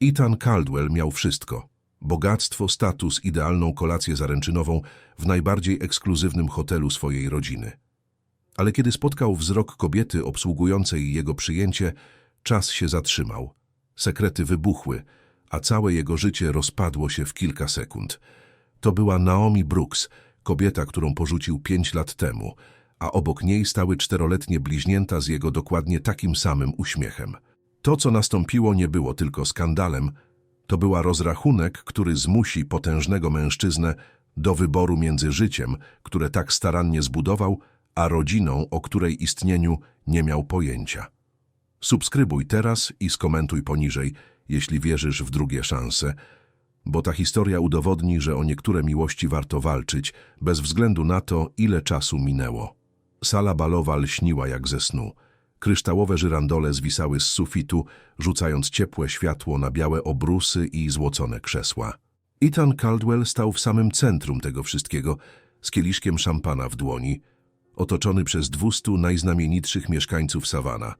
Ethan Caldwell miał wszystko. Bogactwo, status, idealną kolację zaręczynową w najbardziej ekskluzywnym hotelu swojej rodziny. Ale kiedy spotkał wzrok kobiety obsługującej jego przyjęcie, czas się zatrzymał. Sekrety wybuchły, a całe jego życie rozpadło się w kilka sekund. To była Naomi Brooks, kobieta, którą porzucił pięć lat temu, a obok niej stały czteroletnie bliźnięta z jego dokładnie takim samym uśmiechem. To, co nastąpiło, nie było tylko skandalem, to była rozrachunek, który zmusi potężnego mężczyznę do wyboru między życiem, które tak starannie zbudował, a rodziną, o której istnieniu nie miał pojęcia. Subskrybuj teraz i skomentuj poniżej, jeśli wierzysz w drugie szanse, bo ta historia udowodni, że o niektóre miłości warto walczyć, bez względu na to, ile czasu minęło. Sala balowa lśniła jak ze snu. Kryształowe żyrandole zwisały z sufitu, rzucając ciepłe światło na białe obrusy i złocone krzesła. Ethan Caldwell stał w samym centrum tego wszystkiego, z kieliszkiem szampana w dłoni, otoczony przez dwustu najznamienitszych mieszkańców Savana.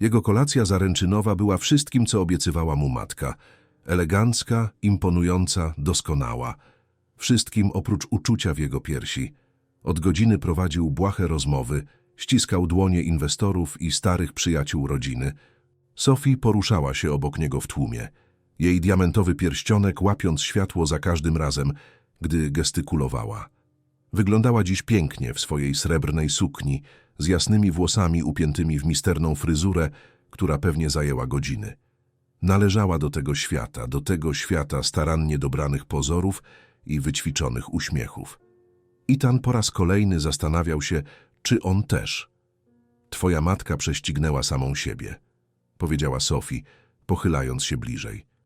Jego kolacja zaręczynowa była wszystkim, co obiecywała mu matka. Elegancka, imponująca, doskonała. Wszystkim oprócz uczucia w jego piersi. Od godziny prowadził błahe rozmowy, ściskał dłonie inwestorów i starych przyjaciół rodziny. Sophie poruszała się obok niego w tłumie. Jej diamentowy pierścionek łapiąc światło za każdym razem, gdy gestykulowała. Wyglądała dziś pięknie w swojej srebrnej sukni, z jasnymi włosami upiętymi w misterną fryzurę, która pewnie zajęła godziny. Należała do tego świata, do tego świata starannie dobranych pozorów i wyćwiczonych uśmiechów. Itan po raz kolejny zastanawiał się, czy on też. Twoja matka prześcignęła samą siebie, powiedziała Sophie, pochylając się bliżej.